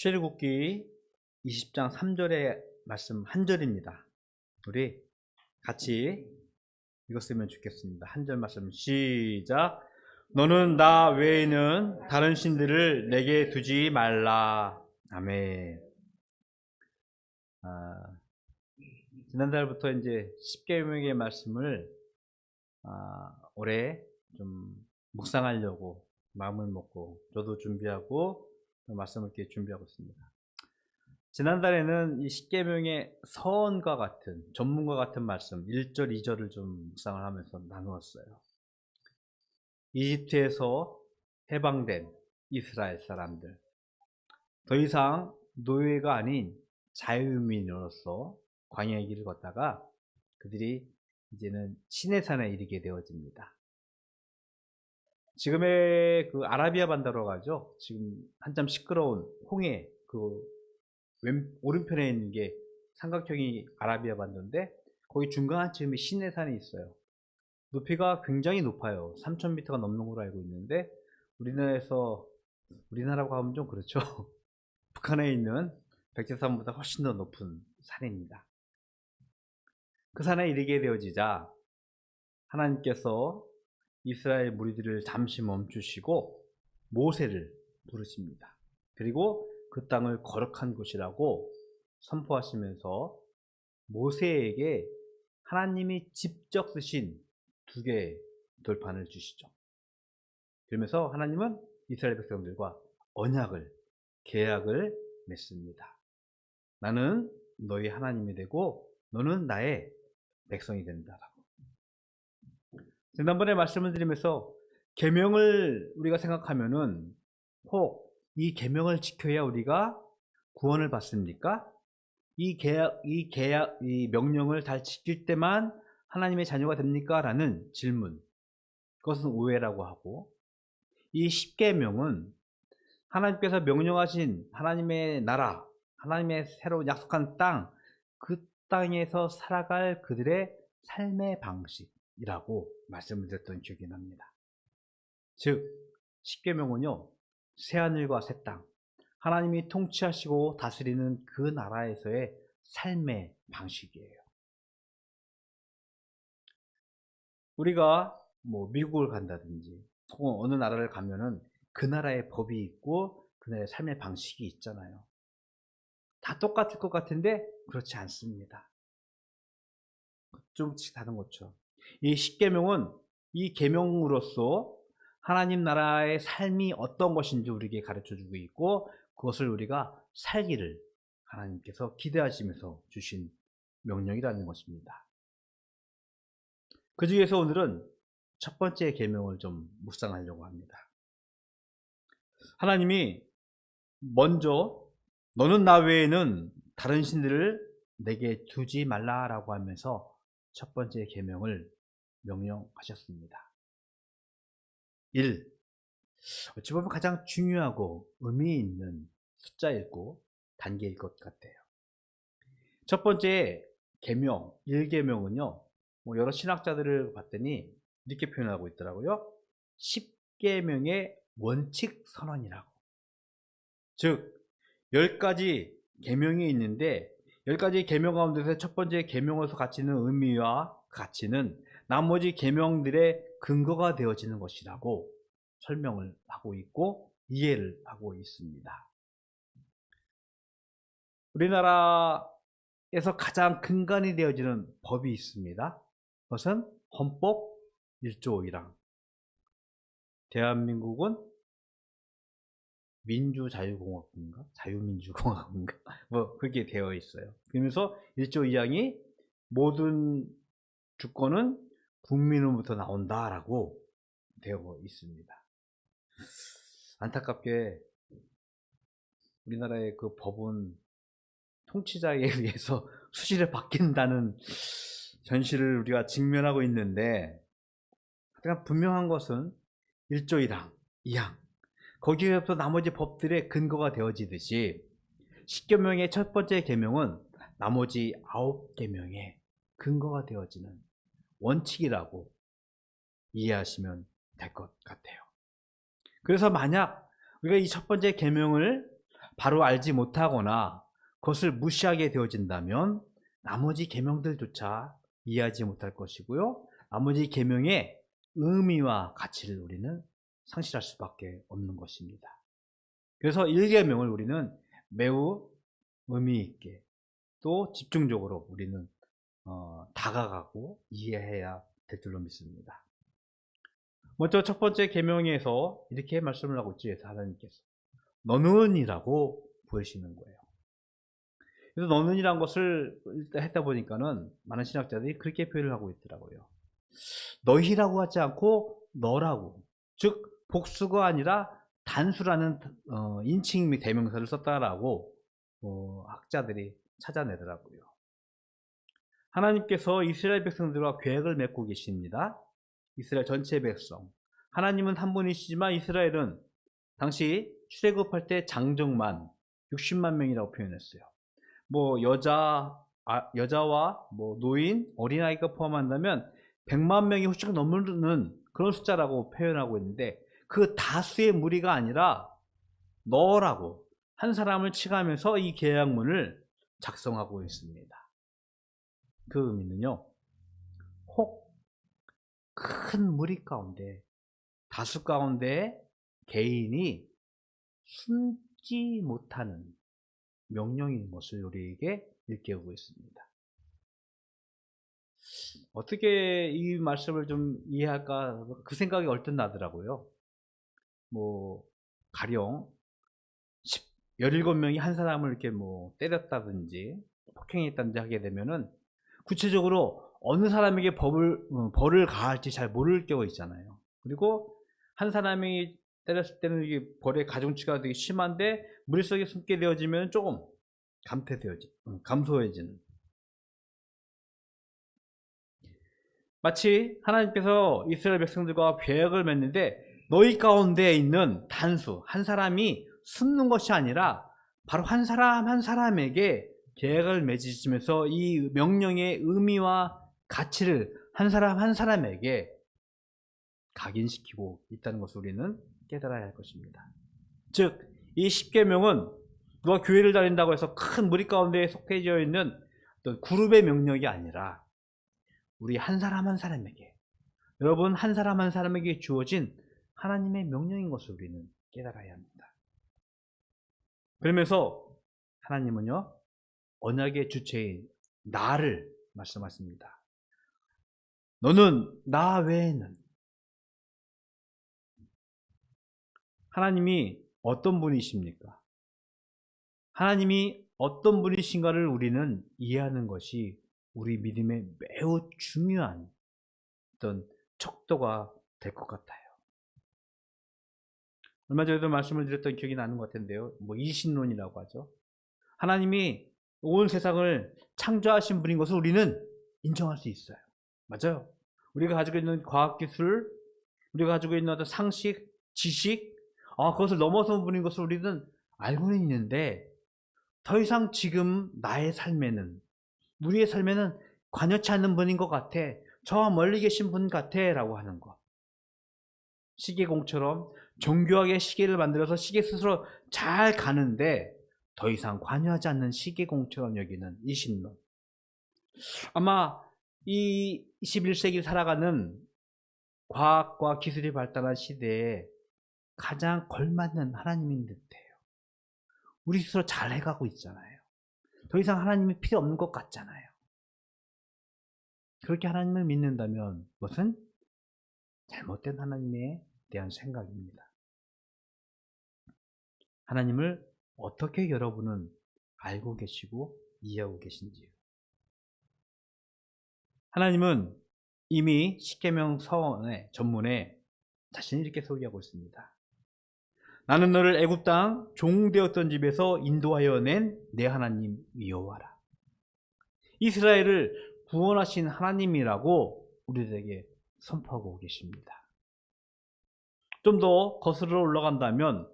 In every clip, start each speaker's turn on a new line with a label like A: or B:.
A: 출애굽기 20장 3절의 말씀 한 절입니다. 우리 같이 읽었으면 좋겠습니다. 한 절 말씀 시작. 너는 나 외에는 다른 신들을 내게 두지 말라. 아멘. 아, 지난달부터 이제 10계명의 말씀을 아, 올해 좀 묵상하려고 마음을 먹고 저도 준비하고 말씀을 이렇게 준비하고 있습니다. 지난달에는 이 10계명의 서원과 같은 전문과 같은 말씀 1절, 2절을 좀 묵상을 하면서 나누었어요. 이집트에서 해방된 이스라엘 사람들 더 이상 노예가 아닌 자유민으로서 광야의 길을 걷다가 그들이 이제는 시내산에 이르게 되어집니다. 지금의 그 아라비아 반도로 가죠. 지금 한참 시끄러운 홍해 그 왼, 오른편에 있는 게 삼각형이 아라비아 반도인데 거기 중간쯤에 시내산이 있어요. 높이가 굉장히 높아요. 3,000m가 넘는 걸로 알고 있는데 우리나라에서 우리나라고 하면 좀 그렇죠. 북한에 있는 백제산보다 훨씬 더 높은 산입니다. 그 산에 이르게 되어지자 하나님께서 이스라엘 무리들을 잠시 멈추시고 모세를 부르십니다. 그리고 그 땅을 거룩한 곳이라고 선포하시면서 모세에게 하나님이 직접 쓰신 두 개의 돌판을 주시죠. 그러면서 하나님은 이스라엘 백성들과 언약을, 계약을 맺습니다. 나는 너희 하나님이 되고 너는 나의 백성이 된다라고. 지난번에 말씀을 드리면서 계명을 우리가 생각하면은 혹 이 계명을 지켜야 우리가 구원을 받습니까? 이 계약, 이 계약, 이 명령을 잘 지킬 때만 하나님의 자녀가 됩니까? 라는 질문. 그것은 오해라고 하고 이 십계명은 하나님께서 명령하신 하나님의 나라, 하나님의 새로 약속한 땅, 그 땅에서 살아갈 그들의 삶의 방식 이라고 말씀을 드렸던 기억이 납니다. 즉, 십계명은요, 새하늘과 새 땅, 하나님이 통치하시고 다스리는 그 나라에서의 삶의 방식이에요. 우리가 뭐 미국을 간다든지 혹은 어느 나라를 가면은 그 나라의 법이 있고 그 나라의 삶의 방식이 있잖아요. 다 똑같을 것 같은데 그렇지 않습니다. 좀씩 다른 거죠. 이 십계명은 이 계명으로서 하나님 나라의 삶이 어떤 것인지 우리에게 가르쳐 주고 있고 그것을 우리가 살기를 하나님께서 기대하시면서 주신 명령이라는 것입니다. 그 중에서 오늘은 첫 번째 계명을 좀 묵상하려고 합니다. 하나님이 먼저 너는 나 외에는 다른 신들을 내게 두지 말라라고 하면서 첫 번째 계명을 명령하셨습니다. 1. 어찌 보면 가장 중요하고 의미 있는 숫자이고 단계일 것 같아요. 첫 번째 계명, 1계명은요. 뭐 여러 신학자들을 봤더니 이렇게 표현하고 있더라고요. 10계명의 원칙 선언이라고. 즉 10가지 계명이 있는데 10가지 계명 가운데서 첫 번째 계명에서 가지는 의미와 가치는 나머지 계명들의 근거가 되어지는 것이라고 설명을 하고 있고 이해를 하고 있습니다. 우리나라에서 가장 근간이 되어지는 법이 있습니다. 그것은 헌법 1조 1항. 대한민국은 민주자유공화국인가? 자유민주공화국인가? 뭐, 그렇게 되어 있어요. 그러면서 1조 2항이 모든 주권은 국민으로부터 나온다라고 되어 있습니다. 안타깝게 우리나라의 그 법은 통치자에 의해서 수시를 바뀐다는 현실을 우리가 직면하고 있는데 분명한 것은 1조 1항, 2항 거기에부터 나머지 법들의 근거가 되어지듯이 10계명의 첫 번째 계명은 나머지 9계명의 근거가 되어지는 원칙이라고 이해하시면 될 것 같아요. 그래서 만약 우리가 이 첫 번째 계명을 바로 알지 못하거나 그것을 무시하게 되어진다면 나머지 계명들조차 이해하지 못할 것이고요. 나머지 계명의 의미와 가치를 우리는 상실할 수밖에 없는 것입니다. 그래서 1계명을 우리는 매우 의미 있게 또 집중적으로 우리는 어, 다가가고 이해해야 될 줄로 믿습니다. 먼저 첫 번째 계명에서 이렇게 말씀을 하고 있죠. 하나님께서 너는이라고 부르시는 거예요. 그래서 너는이란 것을 했다 보니까는 많은 신학자들이 그렇게 표현을 하고 있더라고요. 너희라고 하지 않고 너라고. 즉 복수가 아니라 단수라는 어, 인칭 및 대명사를 썼다라고 어, 학자들이 찾아내더라고요. 하나님께서 이스라엘 백성들과 계획을 맺고 계십니다. 이스라엘 전체 백성. 하나님은 한 분이시지만 이스라엘은 당시 출애굽할 때 장정만 60만 명이라고 표현했어요. 뭐 여자 아, 여자와 뭐 노인, 어린아이가 포함한다면 100만 명이 훌쩍 넘는 그런 숫자라고 표현하고 있는데 그 다수의 무리가 아니라 너라고 한 사람을 칭하면서 이 계약문을 작성하고 있습니다. 그 의미는요. 혹 큰 무리 가운데 다수 가운데 개인이 숨지 못하는 명령인 것을 우리에게 일깨우고 있습니다. 어떻게 이 말씀을 좀 이해할까 그 생각이 얼뜻 나더라고요. 뭐 가령 17명이 한 사람을 이렇게 뭐 때렸다든지 폭행했다든지 하게 되면은 구체적으로 어느 사람에게 법을 어, 벌을 가할지 잘 모를 경우 있잖아요. 그리고 한 사람이 때렸을 때는 이게 벌의 가중치가 되게 심한데 머릿속에 숨게 되어지면 조금 감퇴되어지, 음, 감소해지는. 마치 하나님께서 이스라엘 백성들과 계약을 맺는데 너희 가운데 있는 단수 한 사람이 숨는 것이 아니라 바로 한 사람 한 사람에게 계약을 맺으시면서 이 명령의 의미와 가치를 한 사람 한 사람에게 각인시키고 있다는 것을 우리는 깨달아야 할 것입니다. 즉, 이 십계명은 누가 교회를 다닌다고 해서 큰 무리 가운데 속해져 있는 어떤 그룹의 명령이 아니라 우리 한 사람 한 사람에게 여러분 한 사람 한 사람에게 주어진 하나님의 명령인 것을 우리는 깨달아야 합니다. 그러면서 하나님은요 언약의 주체인 나를 말씀하십니다. 너는 나 외에는 하나님이 어떤 분이십니까? 하나님이 어떤 분이신가를 우리는 이해하는 것이 우리 믿음의 매우 중요한 어떤 척도가 될 것 같아요. 얼마 전에도 말씀을 드렸던 기억이 나는 것 같은데요. 뭐 이신론이라고 하죠. 하나님이 온 세상을 창조하신 분인 것을 우리는 인정할 수 있어요. 맞아요. 우리가 가지고 있는 과학기술, 우리가 가지고 있는 어떤 상식, 지식, 아, 그것을 넘어선 분인 것을 우리는 알고는 있는데 더 이상 지금 나의 삶에는 우리의 삶에는 관여치 않는 분인 것 같아. 저와 멀리 계신 분 같아. 라고 하는 것. 시계공처럼 정교하게 시계를 만들어서 시계 스스로 잘 가는데 더 이상 관여하지 않는 시계공처럼 여기는 이 신론. 아마 이 21세기 살아가는 과학과 기술이 발달한 시대에 가장 걸맞는 하나님인 듯해요. 우리 스스로 잘 해가고 있잖아요. 더 이상 하나님이 필요 없는 것 같잖아요. 그렇게 하나님을 믿는다면 그것은 잘못된 하나님에 대한 생각입니다. 하나님을 어떻게 여러분은 알고 계시고 이해하고 계신지요? 하나님은 이미 십계명 서원의 전문에 자신이 이렇게 소개하고 있습니다. 나는 너를 애굽 땅 종되었던 집에서 인도하여 낸 내 하나님 여호와라. 이스라엘을 구원하신 하나님이라고 우리들에게 선포하고 계십니다. 좀 더 거슬러 올라간다면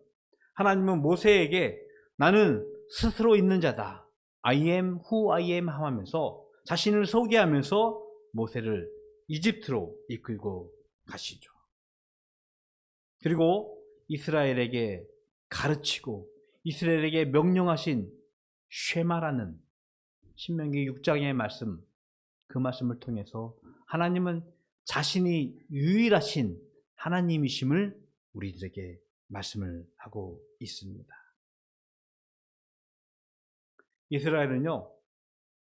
A: 하나님은 모세에게 나는 스스로 있는 자다. I am who I am 하면서 자신을 소개하면서 모세를 이집트로 이끌고 가시죠. 그리고 이스라엘에게 가르치고 이스라엘에게 명령하신 쉐마라는 신명기 6장의 말씀 그 말씀을 통해서 하나님은 자신이 유일하신 하나님이심을 우리들에게 말씀을 하고 있습니다. 이스라엘은요,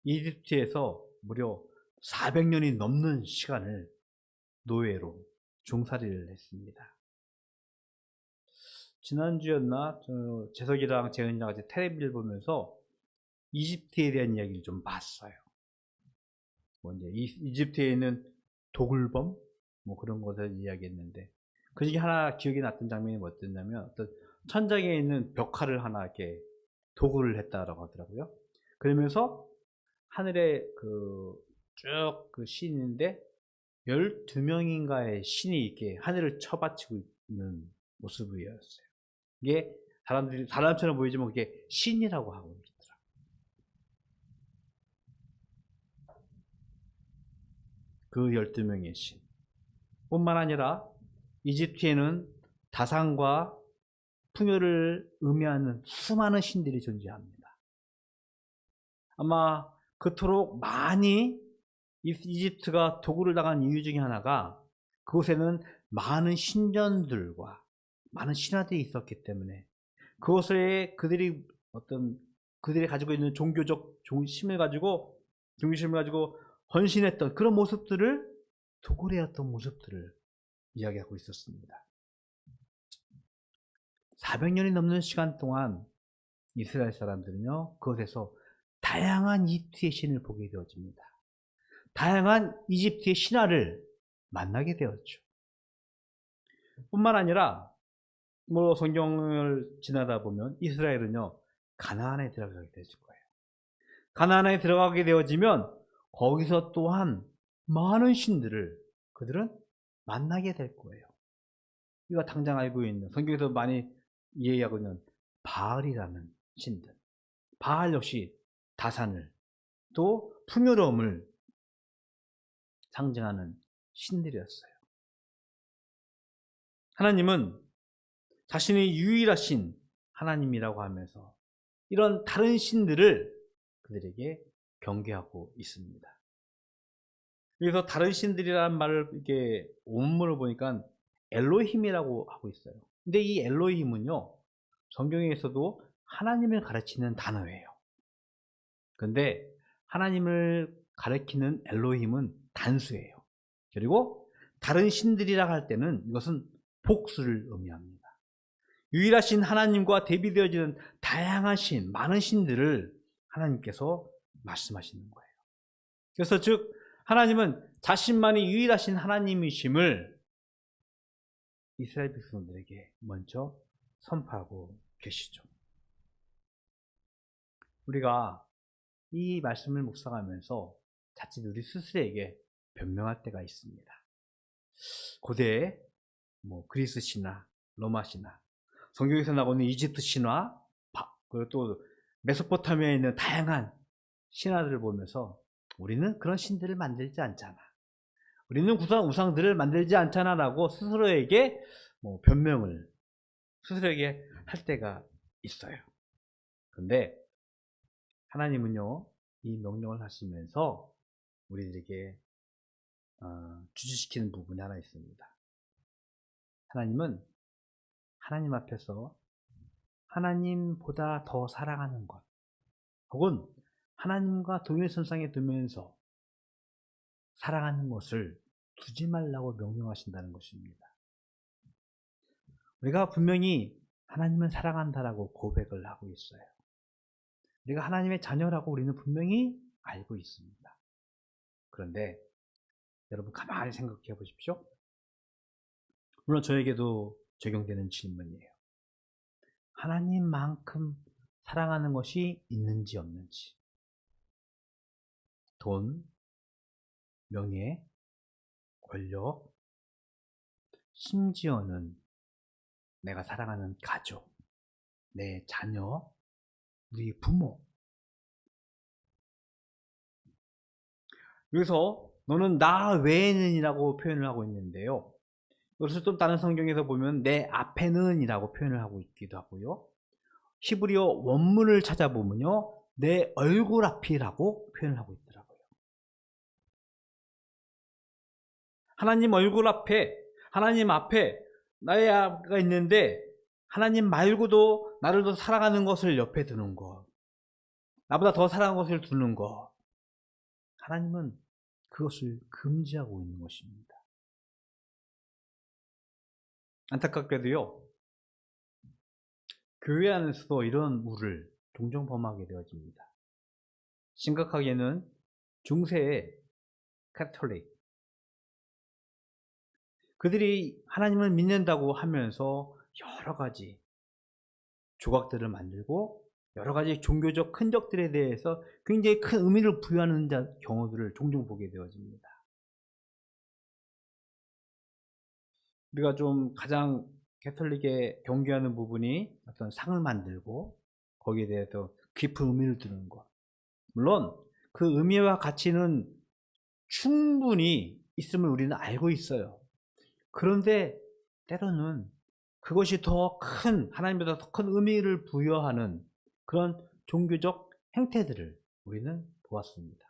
A: 이집트에서 무려 400년이 넘는 시간을 노예로 종살이를 했습니다. 지난주였나, 저 재석이랑 재은이랑 같이 텔레비를 보면서 이집트에 대한 이야기를 좀 봤어요. 뭐 이제 이, 이집트에 있는 도굴범 뭐 그런 것을 이야기했는데 그 중에 하나 기억에 났던 장면이 뭐였냐면 천장에 있는 벽화를 하나 이렇게 도굴을 했다라고 하더라고요. 그러면서 하늘에 그쭉그 신인데 12명인가의 신이 이렇게 하늘을 쳐받치고 있는 모습이었어요. 이게 사람들이 사람처럼 보이지만 그게 신이라고 하고 있더라고요. 그 12명의 신. 뿐만 아니라 이집트에는 다산과 풍요를 의미하는 수많은 신들이 존재합니다. 아마 그토록 많이 이- 이집트가 도구를 당한 이유 중에 하나가 그곳에는 많은 신전들과 많은 신화들이 있었기 때문에 그것에 그들이 어떤 그들이 가지고 있는 종교적 중심을 가지고 중심을 가지고 헌신했던 그런 모습들을 도굴해왔던 모습들을 이야기하고 있었습니다. 400년이 넘는 시간 동안 이스라엘 사람들은요, 그것에서 다양한 이집트의 신을 보게 되어집니다. 다양한 이집트의 신화를 만나게 되었죠. 뿐만 아니라, 뭐 성경을 지나다 보면 이스라엘은요, 가나안에 들어가게 되실 거예요. 가나안에 들어가게 되어지면 거기서 또한 많은 신들을 그들은 만나게 될 거예요. 우리가 당장 알고 있는 성경에서 많이 이해하고 있는 바알이라는 신들. 바알 역시 다산을 또 풍요로움을 상징하는 신들이었어요. 하나님은 자신이 유일하신 하나님이라고 하면서 이런 다른 신들을 그들에게 경계하고 있습니다. 여기서 다른 신들이라는 말을 이렇게 원문을 보니까 엘로힘이라고 하고 있어요. 근데 이 엘로힘은요, 성경에서도 하나님을 가르치는 단어예요. 근데 하나님을 가리키는 엘로힘은 단수예요. 그리고 다른 신들이라 할 때는 이것은 복수를 의미합니다. 유일하신 하나님과 대비되어지는 다양한 신, 많은 신들을 하나님께서 말씀하시는 거예요. 그래서 즉 하나님은 자신만이 유일하신 하나님이심을 이스라엘 백성들에게 먼저 선포하고 계시죠. 우리가 이 말씀을 묵상하면서 자칫 우리 스스로에게 변명할 때가 있습니다. 고대 뭐 그리스 신화, 로마 신화, 성경에서 나오는 이집트 신화, 그리고 또 메소포타미아에 있는 다양한 신화들을 보면서 우리는 그런 신들을 만들지 않잖아. 우리는 구상 우상들을 만들지 않잖아라고 스스로에게 뭐 변명을 스스로에게 할 때가 있어요. 근데 하나님은요 이 명령을 하시면서 우리들에게 어, 주지시키는 부분이 하나 있습니다. 하나님은 하나님 앞에서 하나님보다 더 사랑하는 것, 혹은 하나님과 동일선상에 두면서 사랑하는 것을 두지 말라고 명령하신다는 것입니다. 우리가 분명히 하나님을 사랑한다라고 고백을 하고 있어요. 우리가 하나님의 자녀라고 우리는 분명히 알고 있습니다. 그런데 여러분 가만히 생각해 보십시오. 물론 저에게도 적용되는 질문이에요. 하나님만큼 사랑하는 것이 있는지 없는지. 돈, 명예, 권력, 심지어는 내가 사랑하는 가족, 내 자녀, 우리 부모. 여기서 너는 나 외에는이라고 표현을 하고 있는데요. 이것을 좀 다른 성경에서 보면 내 앞에는이라고 표현을 하고 있기도 하고요. 히브리어 원문을 찾아보면요. 내 얼굴 앞이라고 표현을 하고 있더 하나님 얼굴 앞에, 하나님 앞에 나의 아가 있는데 하나님 말고도 나를 더 사랑하는 것을 옆에 두는 것. 나보다 더 사랑하는 것을 두는 것. 하나님은 그것을 금지하고 있는 것입니다. 안타깝게도요, 교회 안에서도 이런 물을 종종 범하게 되어집니다. 심각하게는 중세의 카톨릭. 그들이 하나님을 믿는다고 하면서 여러 가지 조각들을 만들고 여러 가지 종교적 흔적들에 대해서 굉장히 큰 의미를 부여하는 자- 경우들을 종종 보게 되어집니다. 우리가 좀 가장 캐톨릭에 경계하는 부분이 어떤 상을 만들고 거기에 대해서 깊은 의미를 두는 것. 물론 그 의미와 가치는 충분히 있음을 우리는 알고 있어요. 그런데 때로는 그것이 더 큰, 하나님보다 더 큰 의미를 부여하는 그런 종교적 행태들을 우리는 보았습니다.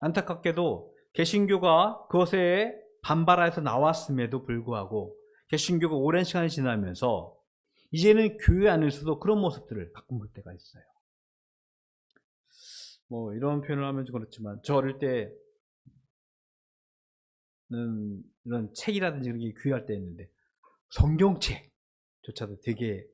A: 안타깝게도 개신교가 그것에 반발해서 나왔음에도 불구하고 개신교가 오랜 시간이 지나면서 이제는 교회 안에서도 그런 모습들을 가끔 볼 때가 있어요. 뭐 이런 표현을 하면 좀 그렇지만 저 어릴 때는 이런 책이라든지 이런 게 귀할 때였는데 성경책조차도 되게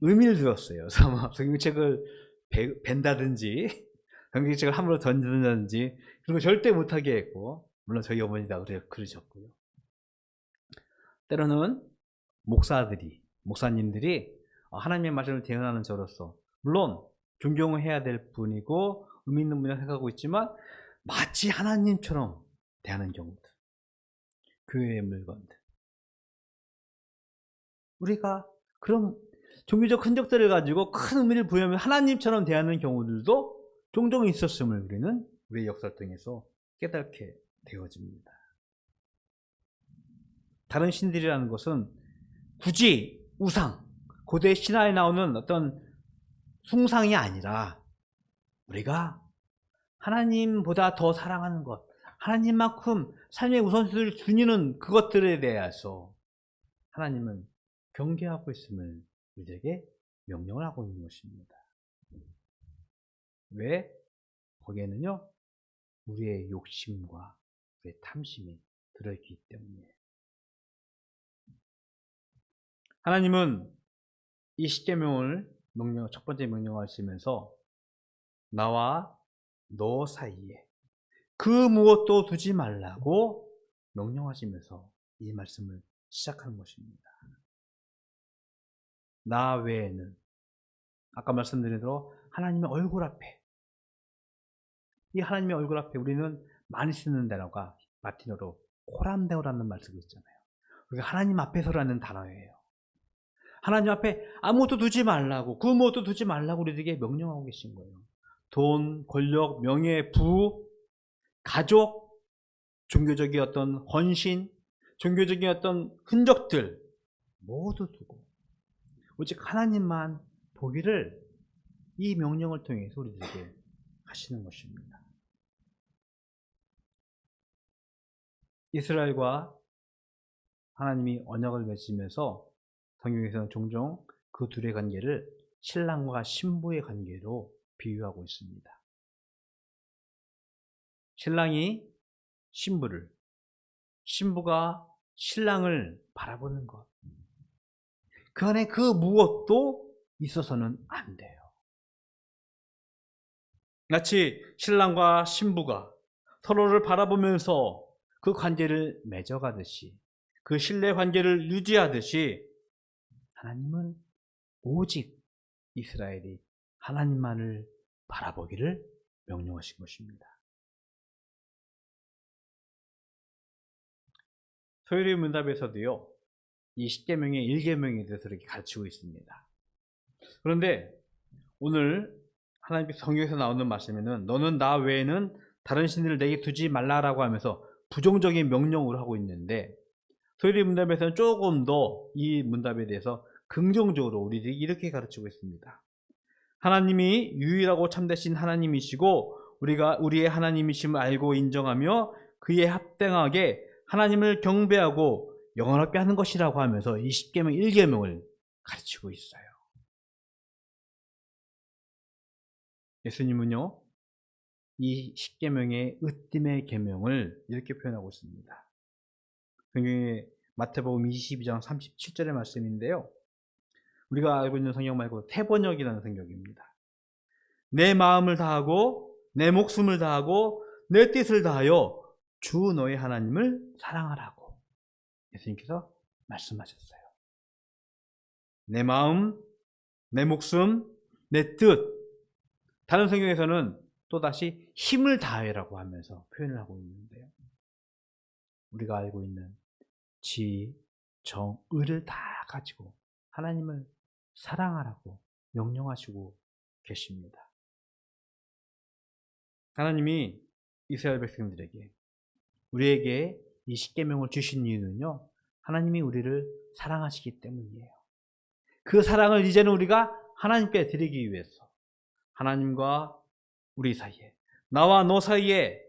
A: 의미를 두었어요. 성경책을 배- 벤다든지 성경책을 함부로 던진다든지 그런 거 절대 못하게 했고 물론 저희 어머니가 그래 그러셨고요. 때로는 목사들이 목사님들이 하나님의 말씀을 대언하는 저로서 물론 존경을 해야 될 분이고 의미 있는 분이라고 생각하고 있지만 마치 하나님처럼 대하는 경우들 교회의 물건들 우리가 그런 종교적 흔적들을 가지고 큰 의미를 부여하면 하나님처럼 대하는 경우들도 종종 있었음을 우리는 우리의 역사를 통해서 깨닫게 되어집니다. 다른 신들이라는 것은 굳이 우상, 고대 신화에 나오는 어떤 숭상이 아니라 우리가 하나님보다 더 사랑하는 것, 하나님만큼 삶의 우선순위를 주니는 그것들에 대해서 하나님은 경계하고 있음을 우리에게 명령을 하고 있는 것입니다. 왜? 거기에는요, 우리의 욕심과 우리의 탐심이 들어있기 때문이에요. 하나님은 이 십계명을 명령 첫 번째 명령하시면서 나와 너 사이에 그 무엇도 두지 말라고 명령하시면서 이 말씀을 시작하는 것입니다. 나 외에는 아까 말씀드린 대로 하나님의 얼굴 앞에 이 하나님의 얼굴 앞에 우리는 많이 쓰는 단어가 라틴어로 코람데오라는 말 쓰고 있잖아요. 그게 하나님 앞에서라는 단어예요. 하나님 앞에 아무것도 두지 말라고 그 무엇도 두지 말라고 우리에게 명령하고 계신 거예요. 돈, 권력, 명예, 부, 가족, 종교적인 어떤 헌신, 종교적인 어떤 흔적들 모두 두고 오직 하나님만 보기를 이 명령을 통해서 우리들에게 하시는 것입니다. 이스라엘과 하나님이 언약을 맺으면서 성경에서는 종종 그 둘의 관계를 신랑과 신부의 관계로 비유하고 있습니다. 신랑이 신부를, 신부가 신랑을 바라보는 것. 그 안에 그 무엇도 있어서는 안 돼요. 마치 신랑과 신부가 서로를 바라보면서 그 관계를 맺어가듯이 그 신뢰 관계를 유지하듯이 하나님은 오직 이스라엘이 하나님만을 바라보기를 명령하신 것입니다. 소요리 문답에서도요, 이 10계명의 1계명에 대해서 이렇게 가르치고 있습니다. 그런데 오늘 하나님께 성경에서 나오는 말씀에는 너는 나 외에는 다른 신들을 내게 두지 말라라고 하면서 부정적인 명령을 하고 있는데 소요리 문답에서는 조금 더 이 문답에 대해서 긍정적으로 우리들이 이렇게 가르치고 있습니다. 하나님이 유일하고 참되신 하나님이시고 우리가 우리의 하나님이심을 알고 인정하며 그에 합당하게 하나님을 경배하고 영원하게 하는 것이라고 하면서 이 10계명 1계명을 가르치고 있어요. 예수님은요. 이 10계명의 으뜸의 계명을 이렇게 표현하고 있습니다. 성경에 마태복음 22장 37절의 말씀인데요. 우리가 알고 있는 성경 말고 태번역이라는 성경입니다. 내 마음을 다하고 내 목숨을 다하고 내 뜻을 다하여 주 너의 하나님을 사랑하라고 예수님께서 말씀하셨어요. 내 마음, 내 목숨, 내 뜻. 다른 성경에서는 또다시 힘을 다해라고 하면서 표현을 하고 있는데요. 우리가 알고 있는 지, 정, 의를 다 가지고 하나님을 사랑하라고 명령하시고 계십니다. 하나님이 이스라엘 백성들에게 우리에게 이 십계명을 주신 이유는요. 하나님이 우리를 사랑하시기 때문이에요. 그 사랑을 이제는 우리가 하나님께 드리기 위해서 하나님과 우리 사이에 나와 너 사이에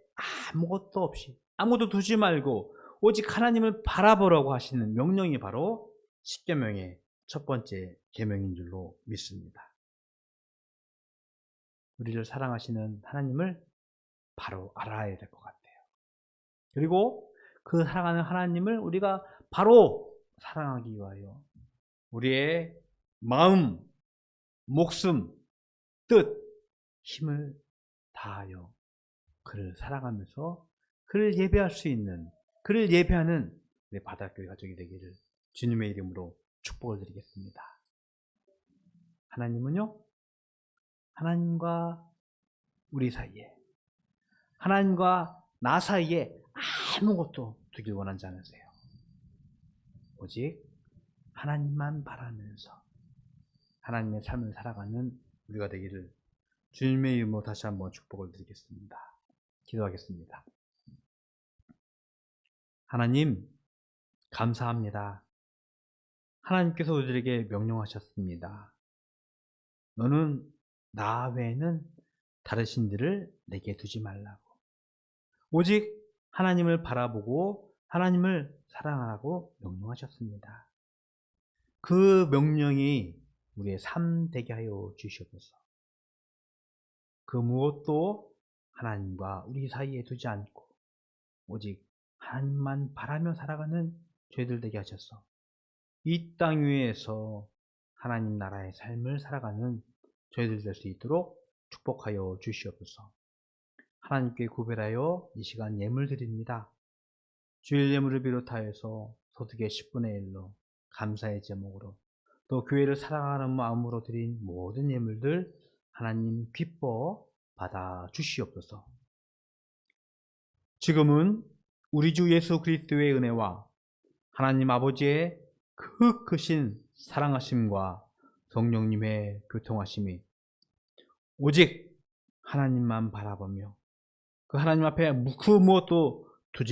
A: 아무것도 없이 아무도 두지 말고 오직 하나님을 바라보라고 하시는 명령이 바로 십계명의 첫 번째 계명인 줄로 믿습니다. 우리를 사랑하시는 하나님을 바로 알아야 될 것 같아요. 그리고 그 사랑하는 하나님을 우리가 바로 사랑하기 위하여 우리의 마음, 목숨, 뜻, 힘을 다하여 그를 사랑하면서 그를 예배할 수 있는 그를 예배하는 내 바닷교회 가족이 되기를 주님의 이름으로 축복을 드리겠습니다. 하나님은요, 하나님과 우리 사이에, 하나님과 나 사이에 아무것도 두길 원하지 않으세요. 오직 하나님만 바라면서 하나님의 삶을 살아가는 우리가 되기를 주님의 이름으로 다시 한번 축복을 드리겠습니다. 기도하겠습니다. 하나님, 감사합니다. 하나님께서 우리에게 명령하셨습니다. 너는 나 외에는 다른 신들을 내게 두지 말라고. 오직 하나님을 바라보고 하나님을 사랑하라고 명령하셨습니다. 그 명령이 우리의 삶 되게 하여 주시옵소서. 그 무엇도 하나님과 우리 사이에 두지 않고 오직 하나님만 바라며 살아가는 죄들 되게 하셔서 이 땅 위에서 하나님 나라의 삶을 살아가는 저희들 될 수 있도록 축복하여 주시옵소서. 하나님께 구별하여 이 시간 예물 드립니다. 주일 예물을 비롯하여서 소득의 10분의 1로 감사의 제목으로 또 교회를 사랑하는 마음으로 드린 모든 예물들 하나님 기뻐 받아 주시옵소서. 지금은 우리 주 예수 그리스도의 은혜와 하나님 아버지의 그 크신 사랑하심과 성령님의 교통하심이 오직 하나님만 바라보며 그 하나님 앞에 그 무엇도 두지